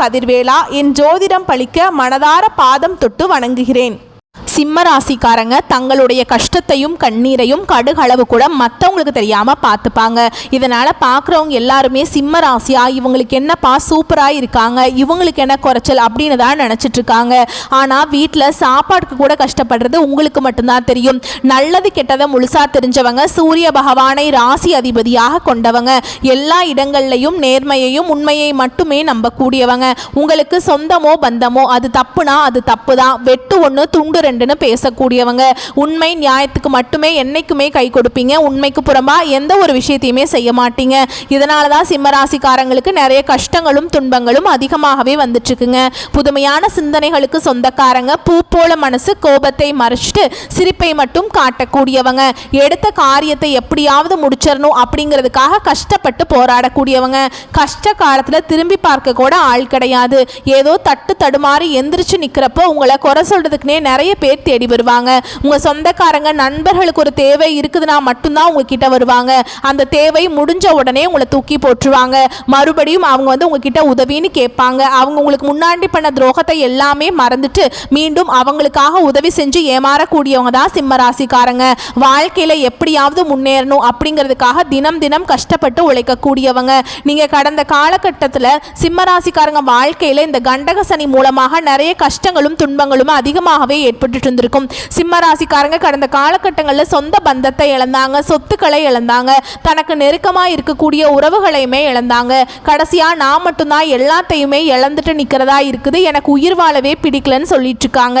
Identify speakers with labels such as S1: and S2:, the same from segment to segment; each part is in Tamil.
S1: கதிர்வேலா என் ஜோதிடம் பழிக்க மனதார பாதம் தொட்டு வணங்குகிறேன். சிம்ம ராசிக்காரங்க தங்களுடைய கஷ்டத்தையும் கண்ணீரையும் கடுகளவு கூட மற்றவங்களுக்கு தெரியாம பார்த்துப்பாங்க. இதனால பார்க்குறவங்க எல்லாருமே சிம்ம ராசியா இவங்களுக்கு என்னப்பா சூப்பராக இருக்காங்க இவங்களுக்கு என்ன குறைச்சல் அப்படின்னு தான் நினச்சிட்டு இருக்காங்க ஆனால் வீட்டில் சாப்பாட்டுக்கு கூட கஷ்டப்படுறது உங்களுக்கு மட்டும்தான் தெரியும். நல்லது கெட்டதை முழுசா தெரிஞ்சவங்க சூரிய பகவானை ராசி அதிபதியாக கொண்டவங்க. எல்லா இடங்கள்லையும் நேர்மையையும் உண்மையை மட்டுமே நம்பக்கூடியவங்க. உங்களுக்கு சொந்தமோ பந்தமோ அது தப்புனா அது தப்பு தான் வெட்டு ஒன்று துண்டு ரெண்டு ரெண்டுன்னு பேசக்கூடியவங்க. உண்மை நியாயத்துக்கு மட்டுமே என்னைக்குமே கை கொடுப்பீங்க. உண்மைக்கு புறம்பா எந்த ஒரு விஷயத்தையுமே செய்ய மாட்டீங்க. இதனால தான் சிம்மராசிக்காரங்களுக்கு நிறைய கஷ்டங்களும் துன்பங்களும் அதிகமாகவே வந்துட்டுருக்குங்க. புதுமையான சிந்தனைகளுக்கு சொந்தக்காரங்க பூ போல மனசு கோபத்தை மறைச்சிட்டு சிரிப்பை மட்டும் காட்டக்கூடியவங்க. எடுத்த காரியத்தை எப்படியாவது முடிச்சிடணும் அப்படிங்கிறதுக்காக கஷ்டப்பட்டு போராடக்கூடியவங்க. கஷ்ட காலத்தில் திரும்பி பார்க்க கூட ஆள் கிடையாது. ஏதோ தட்டு தடுமாறி எந்திரிச்சு நிற்கிறப்போ உங்களை குறை சொல்கிறதுக்குனே நிறைய பேர் தேடி வருவாங்க. உங்க சொந்தக்காரங்க நண்பர்களுக்கு ஒரு தேவை இருக்குதுன்னா மட்டும்தான் உங்ககிட்ட வருவாங்க. அந்த தேவை முடிஞ்ச உடனே உங்களை தூக்கி போட்டுருவாங்க. மறுபடியும் அவங்க வந்து உங்ககிட்ட உதவின்னு கேட்பாங்க. அவங்க உங்களுக்கு முன்னாடி பண்ண துரோகத்தை எல்லாமே மறந்துட்டு மீண்டும் அவங்களுக்காக உதவி செஞ்சு ஏமாறக்கூடியவங்க தான் சிம்ம ராசிக்காரங்க வாழ்க்கையில எப்படியாவது முன்னேறணும் அப்படிங்கிறதுக்காக தினம் தினம் கஷ்டப்பட்டு உழைக்கக்கூடியவங்க. நீங்க கடந்த காலகட்டத்தில் சிம்ம ராசிக்காரங்க வாழ்க்கையில இந்த கண்டக சனி மூலமாக நிறைய கஷ்டங்களும் துன்பங்களும் அதிகமாகவே ஏற்பட்டுட்டு இருந்திருக்கும். சிம்ம ராசிக்காரங்க கடந்த காலகட்டங்களில் சொந்த பந்தத்தை இழந்தாங்க சொத்துக்களை இழந்தாங்க தனக்கு நெருக்கமாக இருக்கக்கூடிய உறவுகளையுமே இழந்தாங்க. கடைசியா நான் மட்டும்தான் எல்லாத்தையுமே இழந்துட்டு நிற்கிறதா இருக்குது. எனக்கு உயிர் வாழவே பிடிக்கலன்னு சொல்லிட்டு இருக்காங்க.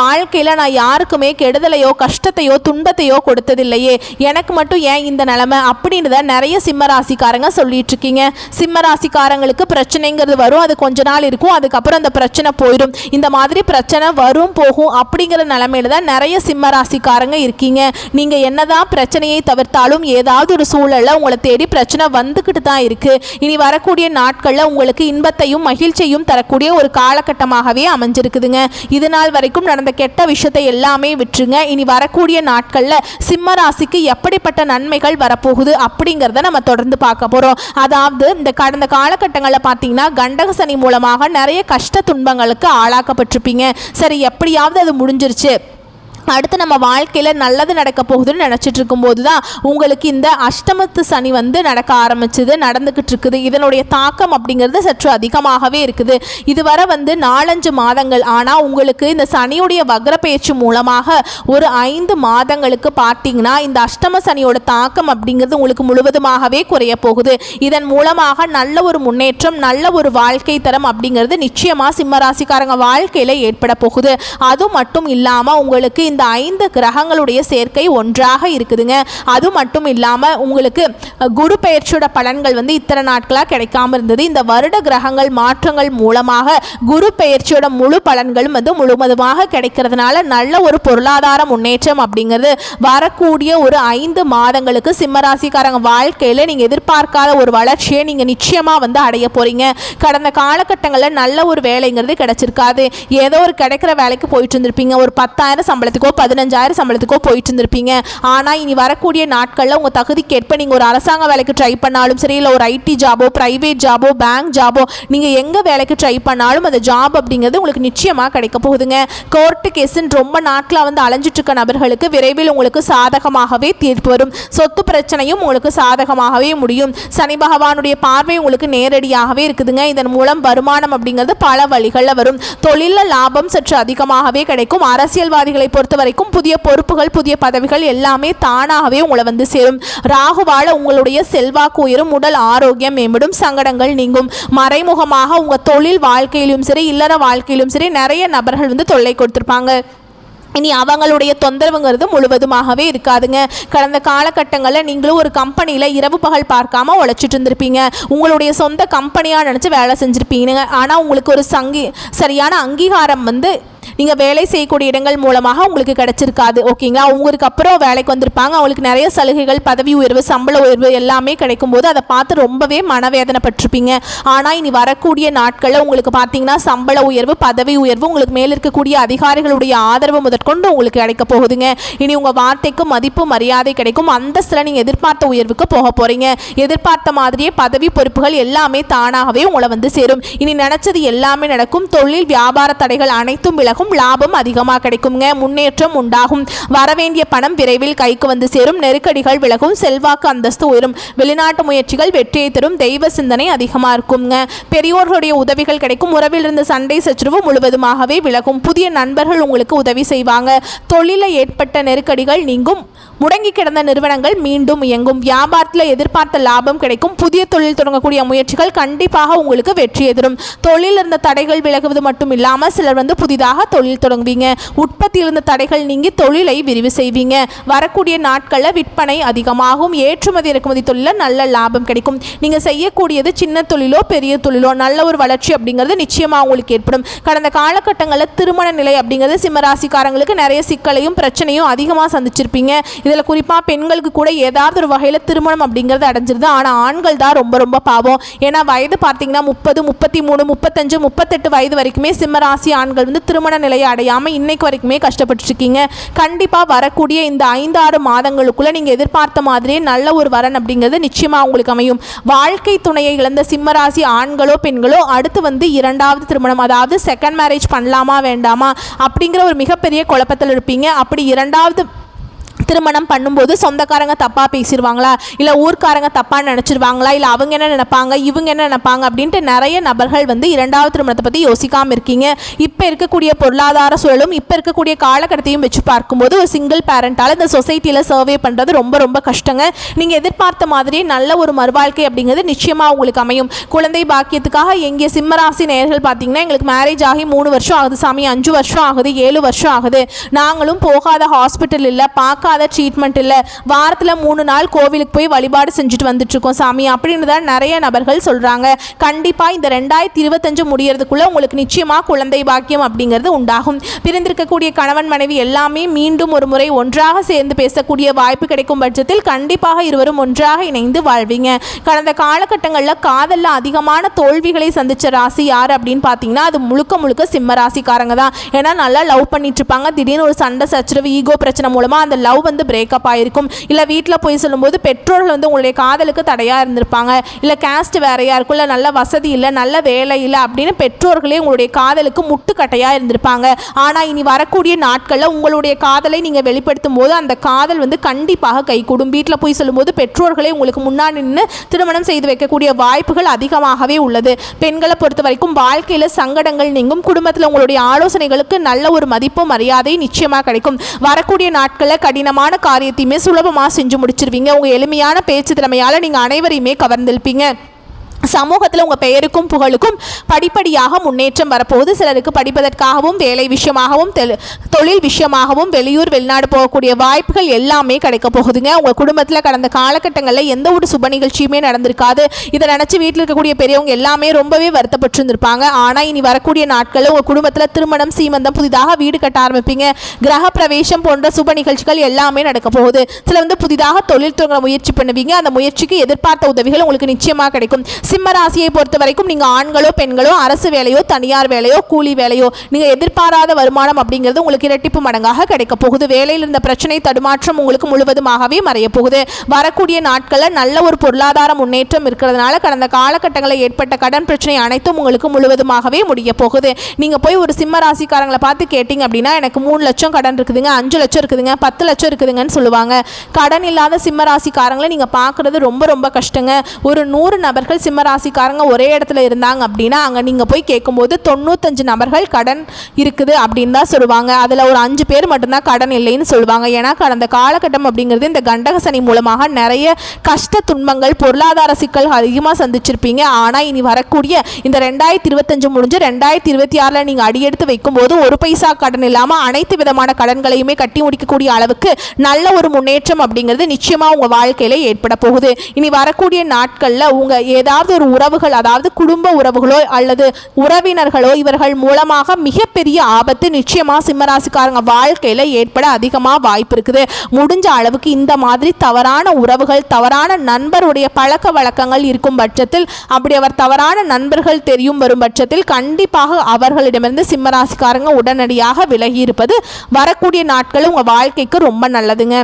S1: வாழ்க்கையில் நான் யாருக்குமே கெடுதலையோ கஷ்டத்தையோ துன்பத்தையோ கொடுத்ததில்லையே. எனக்கு மட்டும் ஏன் இந்த நிலமை அப்படின்னு தான் நிறைய சிம்மராசிக்காரங்க சொல்லிட்டு இருக்கீங்க. சிம்மராசிக்காரங்களுக்கு பிரச்சனைங்கிறது வரும் அது கொஞ்ச நாள் இருக்கும் அதுக்கப்புறம் அந்த பிரச்சனை போயிடும். இந்த மாதிரி பிரச்சனை வரும் போகும் அப்படிங்கிற நிலமையில தான் நிறைய சிம்மராசிக்காரங்க இருக்கீங்க. நீங்கள் என்னதான் பிரச்சனையை தவிர்த்தாலும் ஏதாவது ஒரு சூழலில் உங்களை தேடி பிரச்சனை வந்துக்கிட்டு தான் இருக்கு. இனி வரக்கூடிய நாட்களில் உங்களுக்கு இன்பத்தையும் மகிழ்ச்சியும் தரக்கூடிய ஒரு காலகட்டமாகவே அமைஞ்சிருக்குதுங்க. இது நாள் வரைக்கும் நடந்த கெட்ட விஷயத்தை எல்லாமே விட்டுருங்க. இனி வரக்கூடிய நாட்களில் சிம்ம ராசிக்கு எப்படிப்பட்ட நன்மைகள் வரப்போகுது அப்படிங்கிறத நம்ம தொடர்ந்து பார்க்க போகிறோம் அதாவது இந்த கடந்த காலகட்டங்களில் பார்த்தீங்கன்னா கண்டக சனி மூலமாக நிறைய கஷ்ட துன்பங்களுக்கு ஆளாக்கப்பட்டிருப்பீங்க. சரி எப்படியாவது அது முடிஞ்சிருச்சு. அடுத்து நம்ம வாழ்க்கையில் நல்லது நடக்க போகுதுன்னு நினச்சிட்டு இருக்கும்போது தான் உங்களுக்கு இந்த அஷ்டமத்து சனி வந்து நடக்க ஆரம்பிச்சது நடந்துக்கிட்டு இருக்குது. இதனுடைய தாக்கம் அப்படிங்கிறது சற்று அதிகமாகவே இருக்குது. இதுவரை வந்து நாலஞ்சு மாதங்கள் ஆனால் உங்களுக்கு இந்த சனியுடைய வக்ர பயிற்சி மூலமாக ஒரு ஐந்து மாதங்களுக்கு பார்த்தீங்கன்னா இந்த அஷ்டம சனியோட தாக்கம் அப்படிங்கிறது உங்களுக்கு முழுவதுமாகவே குறைய போகுது. இதன் மூலமாக நல்ல ஒரு முன்னேற்றம் நல்ல ஒரு வாழ்க்கை தரம் அப்படிங்கிறது நிச்சயமாக சிம்மராசிக்காரங்க வாழ்க்கையில் ஏற்பட போகுது. அது மட்டும் இல்லாமல் உங்களுக்கு இந்த ஐந்து கிரகங்களுடைய சேர்க்கை ஒன்றாக இருக்குதுங்க. அது மட்டும் இல்லாமல் உங்களுக்கு குரு பெயர்ச்சியோட பலன்கள் வந்து இத்தனை நாட்களாக கிடைக்காம இருந்தது. இந்த வருட கிரகங்கள் மாற்றங்கள் மூலமாக குரு பெயர்ச்சியோட முழு பலன்களும் வந்து முழுவதுமாக கிடைக்கிறதுனால நல்ல ஒரு பொருளாதார முன்னேற்றம் அப்படிங்கிறது வரக்கூடிய ஒரு ஐந்து மாதங்களுக்கு சிம்மராசிக்காரங்க வாழ்க்கையில் நீங்கள் எதிர்பார்க்காத ஒரு வளர்ச்சியை நீங்கள் நிச்சயமாக வந்து அடைய போகிறீங்க கடந்த காலகட்டங்களில் நல்ல ஒரு வேலைங்கிறது கிடைச்சிருக்காது. ஏதோ ஒரு கிடைக்கிற வேலைக்கு போயிட்டு இருந்திருப்பீங்க. ஒரு பத்தாயிரம் சம்பளத்துக்கு சம்பளத்துக்கோ பதினஞ்சாயிரம் சம்பளத்துக்கோ போயிட்டு இருந்திருப்பீங்க ஆனால் இனி வரக்கூடிய நாட்களில் உங்கள் தகுதிக்கேற்ப நீங்கள் ஒரு அரசாங்க வேலைக்கு ட்ரை பண்ணாலும் சரி இல்லை ஒரு ஐடி ஜாபோ ப்ரைவேட் ஜாபோ பேங்க் ஜாபோ நீங்கள் எங்கே வேலைக்கு ட்ரை பண்ணாலும் அந்த ஜாப் அப்படிங்கிறது உங்களுக்கு நிச்சயமாக கிடைக்க போகுதுங்க. கோர்ட்டு கேஸுன்னு ரொம்ப நாட்களாக வந்து அலைஞ்சிட்ருக்க நபர்களுக்கு விரைவில் உங்களுக்கு சாதகமாகவே தீர்ப்பு வரும். சொத்து பிரச்சனையும் உங்களுக்கு சாதகமாகவே முடியும். சனி பகவானுடைய பார்வை உங்களுக்கு நேரடியாகவே இருக்குதுங்க. இதன் மூலம் வருமானம் அப்படிங்கிறது பல வழிகளில் வரும். தொழிலில் லாபம் சற்று அதிகமாகவே கிடைக்கும். அரசியல்வாதிகளை பொறுத்த வரைக்கும் புதிய பொறுப்புகள் புதிய பதவிகள் எல்லாமே தானாகவே உங்களை வந்து சேரும். ராகுவால உங்களுடைய செல்வாக்கு உயரும் உடல் ஆரோக்கியம் மேம்படும் சங்கடங்கள் நீங்கும். மறைமுகமாக உங்கள் தொழில் வாழ்க்கையிலும் சரி இல்லற வாழ்க்கையிலும் சரி நிறைய நபர்கள் வந்து தொல்லை கொடுத்துருப்பாங்க. இனி அவங்களுடைய தொந்தரவுங்கிறது முழுவதுமாகவே இருக்காதுங்க. கடந்த காலகட்டங்களில் நீங்களும் ஒரு கம்பெனியில் இரவு பகல் பார்க்காம உழைச்சிட்டு இருந்திருப்பீங்க. உங்களுடைய சொந்த கம்பெனியாக நினச்சி வேலை செஞ்சுருப்பீங்க. ஆனால் உங்களுக்கு ஒரு சங்கி சரியான அங்கீகாரம் வந்து நீங்கள் வேலை செய்யக்கூடிய இடங்கள் மூலமாக உங்களுக்கு கிடைச்சிருக்காது ஓகேங்களா உங்களுக்கு அப்புறம் வேலைக்கு வந்திருப்பாங்க. அவங்களுக்கு நிறைய சலுகைகள் பதவி உயர்வு சம்பள உயர்வு எல்லாமே கிடைக்கும் போது அதை பார்த்து ரொம்பவே மனவேதனைப்பட்டிருப்பீங்க. ஆனால் இனி வரக்கூடிய நாட்களில் உங்களுக்கு பார்த்தீங்கன்னா சம்பள உயர்வு பதவி உயர்வு உங்களுக்கு மேல் இருக்கக்கூடிய அதிகாரிகளுடைய ஆதரவு முதற்கொண்டு உங்களுக்கு கிடைக்க போகுதுங்க. இனி உங்கள் வார்த்தைக்கு மதிப்பு மரியாதை கிடைக்கும். அந்தஸ்தில் நீங்கள் எதிர்பார்த்த உயர்வுக்கு போக போகிறீங்க எதிர்பார்த்த மாதிரியே பதவி பொறுப்புகள் எல்லாமே தானாகவே உங்களை வந்து சேரும். இனி நினச்சது எல்லாமே நடக்கும். தொழில் வியாபார தடைகள் அனைத்தும் விலகும் லாபம் அதிகமாக கிடைக்குங்க முன்னேற்றம் உண்டாகும். வரவேண்டிய பணம் விரைவில் கைக்கு வந்து சேரும். நெருக்கடிகள் விலகும். செல்வாக்கு அந்தஸ்து உயரும். வெளிநாட்டு முயற்சிகள் வெற்றியை தரும். தெய்வ சிந்தனை அதிகமாக இருக்குங்க. பெரியோர்களுடைய உதவிகள் கிடைக்கும். உறவில் இருந்த சண்டை சச்சரவு முழுவதுமாகவே விலகும். புதிய நண்பர்கள் உங்களுக்கு உதவி செய்வாங்க. தொழிலில் ஏற்பட்ட நெருக்கடிகள் நீங்கும். முடங்கி கிடந்த நிறுவனங்கள் மீண்டும் இயங்கும். வியாபாரத்தில் எதிர்பார்த்த லாபம் கிடைக்கும். புதிய தொழில் தொடங்கக்கூடிய முயற்சிகள் கண்டிப்பாக உங்களுக்கு வெற்றி தரும் தொழில் இருந்த தடைகள் விலகுவது மட்டும் இல்லாமல் சிலர் வந்து புதிதாக தொழில் தொடங்குவீங்க? உற்பத்தியில் இருந்த தடைகள் நீங்கி தொழிலை விரிவு செய்வீங்க. வரக்கூடிய நாட்களில் விற்பனை அதிகமாகும். ஏற்றுமதி இறக்குமதி தொழிலில் நல்ல லாபம் கிடைக்கும். நீங்கள் செய்யக்கூடியது சின்ன தொழிலோ பெரிய தொழிலோ நல்ல ஒரு வளர்ச்சி அப்படிங்கிறது நிச்சயமாக உங்களுக்கு ஏற்படும். கடந்த காலகட்டங்களில் திருமண நிலை அப்படிங்கிறது சிம்மராசிக்காரங்களுக்கு நிறைய சிக்கலையும் பிரச்சனையும் அதிகமாக சந்திச்சிருப்பீங்க. இதில் குறிப்பாக பெண்களுக்கு கூட ஏதாவது ஒரு வகையில் திருமணம் அப்படிங்கிறது அடைஞ்சிருது. ஆனால் ஆண்கள் தான் ரொம்ப ரொம்ப பாவம். ஏன்னா வயது பார்த்தீங்கன்னா முப்பது முப்பத்தி மூணு முப்பத்தஞ்சு முப்பத்தெட்டு வயது வரைக்குமே சிம்மராசி ஆண்கள் வந்து திருமணம் திருமண நிலையை அடையாமல் இன்னைக்கு வரைக்குமே கஷ்டப்பட்டுருக்கீங்க. கண்டிப்பாக வரக்கூடிய இந்த ஐந்து ஆறு மாதங்களுக்குள்ளே நீங்கள் எதிர்பார்த்த மாதிரியே நல்ல ஒரு வரன் அப்படிங்கிறது நிச்சயமாக உங்களுக்கு அமையும். வாழ்க்கை துணையை இழந்த சிம்மராசி ஆண்களோ பெண்களோ அடுத்து வந்து இரண்டாவது திருமணம் அதாவது செகண்ட் மேரேஜ் பண்ணலாமா வேண்டாமா அப்படிங்கிற ஒரு மிகப்பெரிய குழப்பத்தில் இருப்பீங்க. அப்படி இரண்டாவது திருமணம் பண்ணும்போது சொந்தக்காரங்க தப்பாக பேசிடுவாங்களா இல்லை ஊர்க்காரங்க தப்பாக நினச்சிருவாங்களா? இல்லை அவங்க என்ன நினைப்பாங்க? இவங்க என்ன நினைப்பாங்க? அப்படின்ட்டு நிறைய நபர்கள் வந்து இரண்டாவது திருமணத்தை பற்றி யோசிக்காமல் இருக்கீங்க. இப்போ இருக்கக்கூடிய பொருளாதார சூழலும் இப்போ இருக்கக்கூடிய காலகட்டத்தையும் வச்சு பார்க்கும்போது ஒரு சிங்கிள் பேரண்டால் இந்த சொசைட்டியில் சர்வே பண்ணுறது ரொம்ப ரொம்ப கஷ்டங்க. நீங்கள் எதிர்பார்த்த மாதிரியே நல்ல ஒரு மறுவாழ்க்கை அப்படிங்கிறது நிச்சயமாக உங்களுக்கு அமையும். குழந்தை பாக்கியத்துக்காக எங்கே சிம்மராசி நேர்கள் பார்த்தீங்கன்னா எங்களுக்கு மேரேஜ் ஆகி மூணு வருஷம் ஆகுது சாமி. அஞ்சு வருஷம் ஆகுது ஏழு வருஷம் ஆகுது. நாங்களும் போகாத ஹாஸ்பிட்டல் இல்லை பார்க்காத ட்ரீட்மெண்ட் இல்லை. வாரத்தில் மூணு நாள் கோவிலுக்கு போய் வழிபாடு செஞ்சுட்டு வந்துட்டுருக்கோம் சாமி. அப்படின்னு தான் நிறைய நபர்கள் சொல்கிறாங்க கண்டிப்பாக இந்த ரெண்டாயிரத்தி இருபத்தஞ்சு முடியறதுக்குள்ளே உங்களுக்கு நிச்சயமாக குழந்தை பாக்கியம் அப்படிங்கிறது உண்டாகும். பிரிந்திருக்கக்கூடிய கணவன் மனைவி எல்லாமே மீண்டும் ஒரு முறை ஒன்றாக சேர்ந்து பேசக்கூடிய வாய்ப்பு கிடைக்கும் பட்சத்தில் கண்டிப்பாக இருவரும் ஒன்றாக இணைந்து வாழ்வீங்க. கடந்த காலகட்டங்களில் காதலில் அதிகமான தோல்விகளை சந்தித்த ராசி யார் அப்படின்னு பார்த்தீங்கன்னா அது முழுக்க முழுக்க சிம்ம ராசிக்காரங்க தான். ஏன்னா நல்லா லவ் பண்ணிட்டு இருப்பாங்க. திடீர்னு ஒரு சண்டை சச்சரவு ஈகோ பிரச்சனை மூலமாக அந்த லவ் வந்து பிரேக்கப் ஆயிருக்கும். இல்லை வீட்டில் போய் சொல்லும்போது பெற்றோர்கள் வந்து உங்களுடைய காதலுக்கு தடையாக இருந்திருப்பாங்க. இல்லை கேஸ்ட் வேறையாக இருக்கும். இல்லை நல்ல வசதி இல்லை நல்ல வேலை இல்லை அப்படின்னு பெற்றோர்களே உங்களுடைய காதலுக்கு முட்டுக்கட்டையாக இருந்திருப்பாங்க. ஆனால் இனி வரக்கூடிய நாட்களில் உங்களுடைய காதலை நீங்கள் வெளிப்படுத்தும் போது அந்த காதல் வந்து கண்டிப்பாக கைகூடும். வீட்டில் போய் சொல்லும்போது பெற்றோர்களே உங்களுக்கு முன்னாடி நின்று திருமணம் செய்து வைக்கக்கூடிய வாய்ப்புகள் அதிகமாகவே உள்ளது. பெண்களை பொறுத்த வரைக்கும் வாழ்க்கையில் சங்கடங்கள் நீங்கும். குடும்பத்தில் உங்களுடைய ஆலோசனைகளுக்கு நல்ல ஒரு மதிப்பு மரியாதை நிச்சயமாக கிடைக்கும். வரக்கூடிய நாட்களில் கடினமான காரியத்தையுமே சுலபமாக செஞ்சு முடிச்சிருவீங்க. உங்கள் எளிமையான பேச்சு திறமையால் நீங்கள் அனைவரையுமே கவர்ந்திருப்பீங்க. சமூகத்தில் உங்கள் பெயருக்கும் புகழுக்கும் படிப்படியாக முன்னேற்றம் வரப்போகுது. சிலருக்கு படிப்பதற்காகவும் வேலை விஷயமாகவும் தொழில் விஷயமாகவும் வெளியூர் வெளிநாடு போகக்கூடிய வாய்ப்புகள் எல்லாமே கிடைக்க போகுதுங்க. உங்கள் குடும்பத்தில் கடந்த காலகட்டங்களில் எந்த ஒரு சுப நிகழ்ச்சியுமே நடந்திருக்காது. இதை நினச்சி வீட்டில் இருக்கக்கூடிய பெரியவங்க எல்லாமே ரொம்பவே வருத்தப்பட்டிருந்திருப்பாங்க. ஆனால் இனி வரக்கூடிய நாட்களில் உங்கள் குடும்பத்தில் திருமணம் சீமந்தம் புதிதாக வீடு கட்ட ஆரம்பிப்பீங்க. கிரக பிரவேசம் போன்ற சுப நிகழ்ச்சிகள் எல்லாமே நடக்க போகுது. சில வந்து புதிதாக தொழில் தொடங்க முயற்சி பண்ணுவீங்க. அந்த முயற்சிக்கு எதிர்பார்த்த உதவிகள் உங்களுக்கு நிச்சயமாக கிடைக்கும். சிம்ம ராசியை பொறுத்த வரைக்கும் நீங்க ஆண்களோ பெண்களோ அரசு வேலையோ தனியார் வேலையோ கூலி வேலையோ நீங்க எதிர்பாராத வருமானம் அப்படிங்கிறது உங்களுக்கு இரட்டிப்பு மடங்காக கிடைக்க போகுது. வேலையில் இருந்த பிரச்சனை தடுமாற்றம் உங்களுக்கு முழுவதுமாகவே மறைய போகுது. வரக்கூடிய நாட்களில் நல்ல ஒரு பொருளாதார முன்னேற்றம் இருக்கிறதுனால கடந்த காலகட்டங்களில் ஏற்பட்ட கடன் பிரச்சனை அனைத்தும் உங்களுக்கு முழுவதுமாகவே முடிய போகுது. நீங்க போய் ஒரு சிம்ம ராசிக்காரங்களை பார்த்து கேட்டிங்க அப்படின்னா எனக்கு மூணு லட்சம் கடன் இருக்குதுங்க அஞ்சு லட்சம் இருக்குதுங்க பத்து லட்சம் இருக்குதுங்கன்னு சொல்லுவாங்க. கடன் இல்லாத சிம்ம ராசிக்காரங்களை நீங்க பார்க்கறது ரொம்ப ரொம்ப கஷ்டங்க. ஒரு நூறு நபர்கள் சிம்ம ராசிக்காரங்க ஒரே இடத்துல இருந்தாங்க அப்படின்னா அங்கே நீங்கள் போய் கேட்கும்போது தொண்ணூத்தஞ்சு நபர்கள் கடன் இருக்குது அப்படின்னு தான் சொல்லுவாங்க. அதில் ஒரு அஞ்சு பேர் மட்டும்தான் கடன் இல்லைன்னு சொல்லுவாங்க. ஏன்னா கடந்த காலகட்டம் அப்படிங்கிறது இந்த கண்டக சனி மூலமாக நிறைய கஷ்ட துன்பங்கள் பொருளாதார சிக்கல் அதிகமாக சந்திச்சிருப்பீங்க. ஆனால் இனி வரக்கூடிய இந்த ரெண்டாயிரத்தி இருபத்தஞ்சு முடிஞ்சு ரெண்டாயிரத்தி இருபத்தி ஆறில் நீங்கள் அடியெடுத்து வைக்கும்போது ஒரு பைசா கடன் இல்லாமல் அனைத்து விதமான கடன்களையுமே கட்டி முடிக்கக்கூடிய அளவுக்கு நல்ல ஒரு முன்னேற்றம் அப்படிங்கிறது நிச்சயமாக உங்கள் வாழ்க்கையில் ஏற்பட போகுது. இனி வரக்கூடிய நாட்களில் உங்கள் ஏதாவது ஒரு உறவுகள் அதாவது குடும்ப உறவுகளோ அல்லது உறவினர்களோ இவர்கள் மூலமாக மிகப்பெரிய ஆபத்து நிச்சயமாக சிம்மராசிக்காரங்க வாழ்க்கையில் ஏற்பட அதிகமாக வாய்ப்பு இருக்குது. முடிஞ்ச அளவுக்கு இந்த மாதிரி தவறான உறவுகள் தவறான நண்பருடைய பழக்க வழக்கங்கள் இருக்கும் பட்சத்தில் அப்படி அவர் தவறான நண்பர்கள் தெரியும் வரும் பட்சத்தில் கண்டிப்பாக அவர்களிடமிருந்து சிம்மராசிக்காரங்க உடனடியாக விலகி இருப்பது வரக்கூடிய நாட்கள் உங்கள் வாழ்க்கைக்கு ரொம்ப நல்லதுங்க.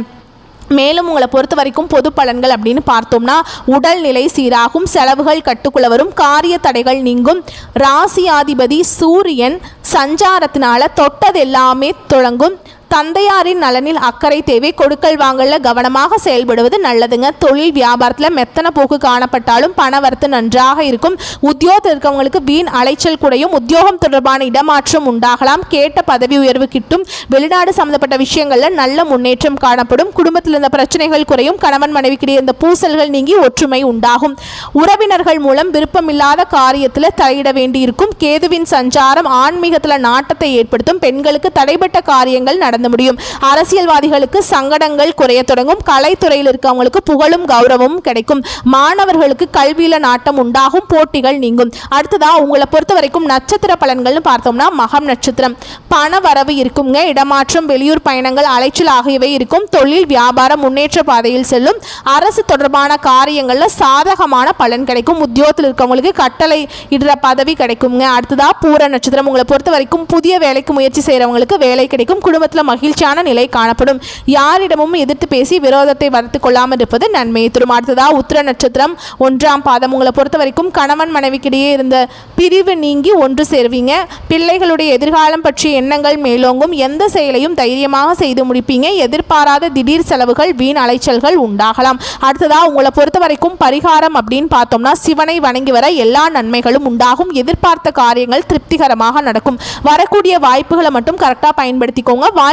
S1: மேலும் உங்களை பொறுத்த வரைக்கும் பொது பலன்கள் அப்படின்னு பார்த்தோம்னா உடல்நிலை சீராகும் செலவுகள் கட்டுக்குள்ள வரும் காரிய தடைகள் நீங்கும். ராசியாதிபதி சூரியன் சஞ்சாரத்தினால தொட்டது எல்லாமே தொடங்கும். தந்தையாரின் நலனில் அக்கறை தேவை கொடுக்கல் வாங்கல கவனமாக செயல்படுவது நல்லதுங்க. தொழில் வியாபாரத்தில் மெத்தன போக்கு காணப்பட்டாலும் பணவரத்து நன்றாக இருக்கும். உத்தியோகத்தில் இருக்கவங்களுக்கு வீண் அலைச்சல் குறையும். உத்தியோகம் தொடர்பான இடமாற்றம் உண்டாகலாம். கேட்ட பதவி உயர்வு கிட்டும். வெளிநாடு சம்பந்தப்பட்ட விஷயங்களில் நல்ல முன்னேற்றம் காணப்படும். குடும்பத்தில் இருந்த பிரச்சனைகள் குறையும். கணவன் மனைவிக்கிடையே இருந்த பூசல்கள் நீங்கி ஒற்றுமை உண்டாகும். உறவினர்கள் மூலம் விருப்பமில்லாத காரியத்தில் தலையிட வேண்டியிருக்கும். கேதுவின் சஞ்சாரம் ஆன்மீகத்தில் நாட்டத்தை ஏற்படுத்தும். பெண்களுக்கு தடைப்பட்ட காரியங்கள் நடந்து முடியும். அரசியல்வாதிகளுக்கு சங்கடங்கள் குறைய தொடங்கும். கலைத்துறையில் இருக்கவங்களுக்கு புகழும் கௌரவமும் கிடைக்கும். மாணவர்களுக்கு கல்வியில நாட்டம் உண்டாகும். போட்டிகள் நீங்கும். அடுத்ததா உங்களை பொறுத்த வரைக்கும் நட்சத்திர பலன்கள்னு பார்த்தோம்னா மகம் நட்சத்திரம். பண வரவு இருக்குங்க. இடமாற்றம் வெளியூர் பயணங்கள் அலைச்சல் ஆகியவை இருக்கும். தொழில் வியாபாரம் முன்னேற்ற பாதையில் செல்லும். அரசு தொடர்பான காரியங்களில் சாதகமான பலன் கிடைக்கும். உத்தியோகத்தில் இருக்கவங்களுக்கு கட்டளை இடுற பதவி கிடைக்குங்க. அடுத்ததா பூர நட்சத்திரம். உங்களை பொறுத்த வரைக்கும் புதிய வேலைக்கு முயற்சி செய்கிறவங்களுக்கு வேலை கிடைக்கும். குடும்பத்தில் மகிழ்ச்சியான நிலை காணப்படும். யாரிடமும் எதிர்த்து பேசி விரோதத்தை வளர்த்து கொள்ளாமல் இருப்பது நன்மையை. தரும் அடுத்ததா உத்திர நட்சத்திரம் ஒன்றாம் பாதம். உங்களை பொறுத்த வரைக்கும் கணவன் மனைவிக்கிடையே இருந்த பிரிவு நீங்கி ஒன்று சேர்வீங்க. பிள்ளைகளுடைய எதிர்காலம் பற்றிய எண்ணங்கள் மேலோங்கும். எந்த செயலையும் தைரியமாக செய்து முடிப்பீங்க. எதிர்பாராத திடீர் செலவுகள் வீண் அலைச்சல்கள் உண்டாகலாம். அடுத்ததா உங்களை பொறுத்த வரைக்கும் பரிகாரம் அப்படின்னு பார்த்தோம்னா சிவனை வணங்கி வர எல்லா நன்மைகளும் உண்டாகும். எதிர்பார்த்த காரியங்கள் திருப்திகரமாக நடக்கும். வரக்கூடிய வாய்ப்புகளை மட்டும் கரெக்டாக பயன்படுத்திக்கோங்க.